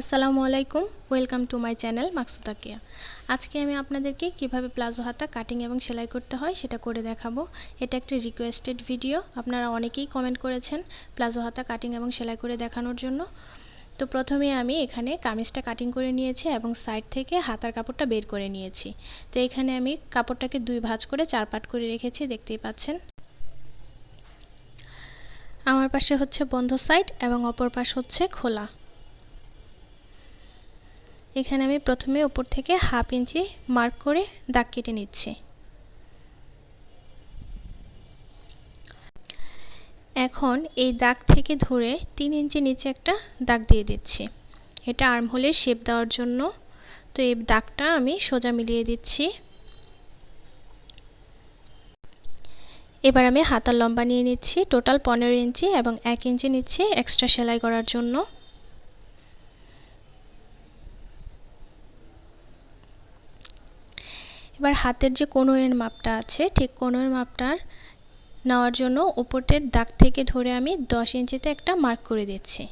আসসালামু আলাইকুম, welcome to my channel Maksudakia আজকে আমি আপনাদেরকে কীভাবে প্লাজো হাতা কাটিং এবং সেলাই করতে হয় সেটা করে দেখাবো। এটা একটি রিকোয়েস্টেড ভিডিও আপনারা অনেকেই কমেন্ট করেছেন প্লাজো হাতা কাটিং এবং সেলাই করে দেখানোর জন্য। তো প্রথমে আমি এখানে কামিজটা কাটিং করে নিয়েছি এবং সাইড থেকে হাতার কাপড়টা বের করে নিয়েছি। তো এখানে আমি কাপড়টাকে দুই ভাঁজ করে চার পাট করে রেখেছি, দেখতেই পাচ্ছেন। আমার পাশে হচ্ছে বন্ধ সাইড এবং অপর পাশ হচ্ছে খোলা। এখানে আমি প্রথমে উপর থেকে হাফ ইঞ্চি মার্ক করে দাগ কেটে নিচ্ছি। এখন এই দাগ থেকে ধরে তিন ইঞ্চি নিচে একটা দাগ দিয়ে দিচ্ছি। এটা আর্মহোলের শেপ দেওয়ার জন্য। তো এই দাগটা আমি সোজা মিলিয়ে দিচ্ছি। এবার আমি হাতার লম্বা নিয়ে নিচ্ছি। টোটাল পনেরো ইঞ্চি এবং এক ইঞ্চি নিচ্ছি এক্সট্রা সেলাই করার জন্য। এবার হাতের যে কোনোয়ের মাপটা আছে, ঠিক কোনোয়ের মাপটার নেওয়ার জন্য ওপরের দাগ থেকে ধরে আমি দশ ইঞ্চিতে একটা মার্ক করে দিচ্ছি।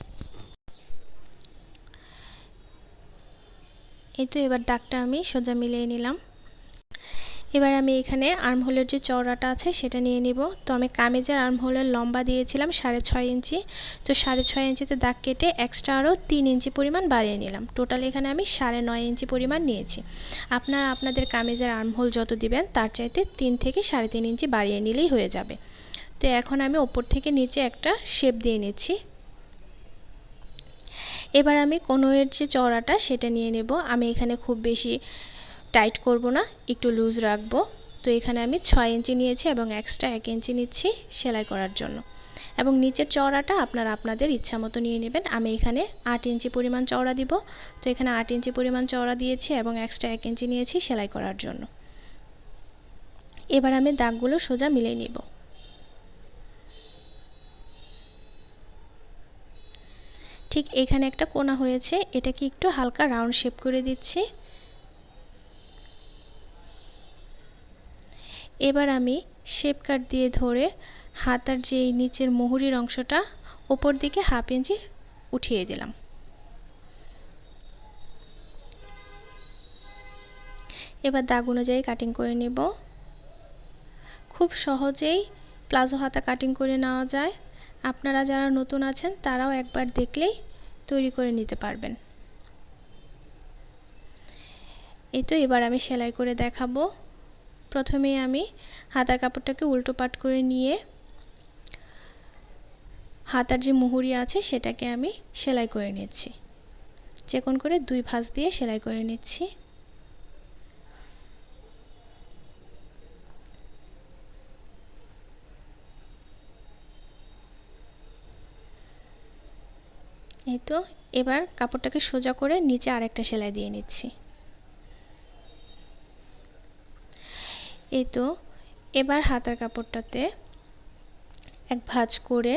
এই তো এবার দাগটা আমি সোজা মিলিয়ে নিলাম। এবার আমি এখানে আর্মহোলের যে চওড়াটা আছে সেটা নিয়ে নিব। তো আমি কামিজের আর্মহোলের লম্বা দিয়েছিলাম সাড়ে ছয় ইঞ্চি। তো সাড়ে ছয় ইঞ্চিতে দাগ কেটে এক্সট্রা আরও তিন ইঞ্চি পরিমাণ বাড়িয়ে নিলাম। টোটাল এখানে আমি সাড়ে নয় ইঞ্চি পরিমাণ নিয়েছি। আপনারা আপনাদের কামিজের আর্মহোল যত দিবেন, তার চাইতে তিন থেকে সাড়ে তিন ইঞ্চি বাড়িয়ে নিলেই হয়ে যাবে। তো এখন আমি ওপর থেকে নিচে একটা শেপ দিয়ে নিচ্ছি। এবার আমি কোনোয়ের যে চওড়াটা সেটা নিয়ে নেব। আমি এখানে খুব বেশি টাইট করব না, একটু লুজ রাখব। তো এখানে আমি ছয় ইঞ্চি নিয়েছি এবং এক্সট্রা এক ইঞ্চি নিচ্ছি সেলাই করার জন্য। এবং নিচের চওড়াটা আপনারা আপনাদের ইচ্ছা মতো নিয়ে নেবেন। আমি এখানে আট ইঞ্চি পরিমাণ চওড়া দিব। তো এখানে আট ইঞ্চি পরিমাণ চওড়া দিয়েছি এবং এক্সট্রা এক ইঞ্চি নিয়েছি সেলাই করার জন্য। এবার আমি দাগগুলো সোজা মিলিয়ে নিব। ঠিক এখানে একটা কোনা হয়েছে। এটাকে একটু হালকা রাউন্ড শেপ করে দিচ্ছি। এবার আমি শেপ কাট দিয়ে ধরে হাতার যে নিচের মুহুরির অংশটা ওপর দিকে হাফ ইঞ্চি উঠিয়ে দিলাম। এবার দাগ অনুযায়ী কাটিং করে নিব। খুব সহজেই প্লাজো হাতা কাটিং করে নেওয়া যায়। আপনারা যারা নতুন আছেন, তারাও একবার দেখলেই তৈরি করে নিতে পারবেন। এই তো এবার আমি সেলাই করে দেখাবো। প্রথমে আমি হাতার কাপড়টাকে উল্টো পাট করে নিয়ে হাতার যে মুহুরি আছে সেটাকে আমি সেলাই করে নিচ্ছি। চেকন করে দুই ভাঁজ দিয়ে সেলাই করে নিচ্ছি। এই তো, এবার কাপড়টাকে সোজা করে নিচে আরেকটা সেলাই দিয়ে নিচ্ছি। এই তো, এবার হাতার কাপড়টাতে এক ভাঁজ করে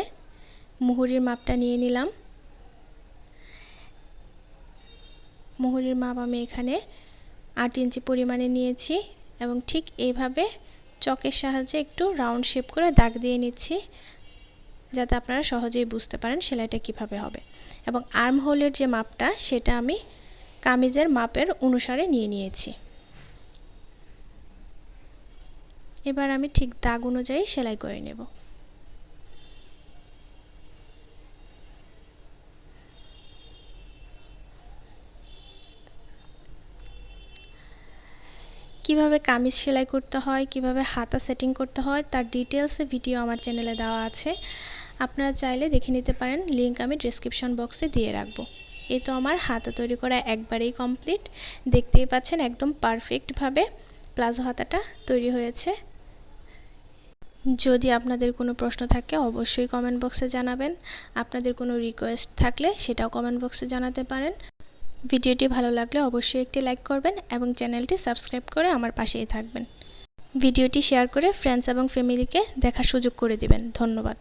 মুহুরির মাপটা নিয়ে নিলাম। মুহুরির মাপ আমি এখানে আট ইঞ্চি পরিমাণে নিয়েছি এবং ঠিক এইভাবে চকের সাহায্যে একটু রাউন্ড শেপ করে দাগ দিয়ে নিচ্ছি, যাতে আপনারা সহজেই বুঝতে পারেন সেলাইটা কীভাবে হবে। এবং আর্ম হোলের যে মাপটা, সেটা আমি কামিজের মাপের অনুসারে নিয়ে নিয়েছি। এবার আমি ঠিক দাগ অনুযায়ী সেলাই করে নেব। কীভাবে কামিজ সেলাই করতে হয়, কীভাবে হাতা সেটিং করতে হয়, তার ডিটেলসে ভিডিও আমার চ্যানেলে দেওয়া আছে। আপনারা চাইলে দেখে নিতে পারেন লিঙ্ক আমি ডিসক্রিপশন বক্সে দিয়ে রাখব। এই তো আমার হাতা তৈরি করা একবারেই কমপ্লিট দেখতেই পাচ্ছেন, একদম পারফেক্টভাবে প্লাজো হাতাটা তৈরি হয়েছে। যদি আপনাদের কোনো প্রশ্ন থাকে, অবশ্যই কমেন্ট বক্সে জানাবেন। আপনাদের কোনো রিকোয়েস্ট থাকলে সেটাও কমেন্ট বক্সে জানাতে পারেন। ভিডিওটি ভালো লাগলে অবশ্যই একটি লাইক করবেন এবং চ্যানেলটি সাবস্ক্রাইব করে আমার পাশেই থাকবেন। ভিডিওটি শেয়ার করে ফ্রেন্ডস এবং ফ্যামিলিকে দেখার সুযোগ করে দিবেন। ধন্যবাদ।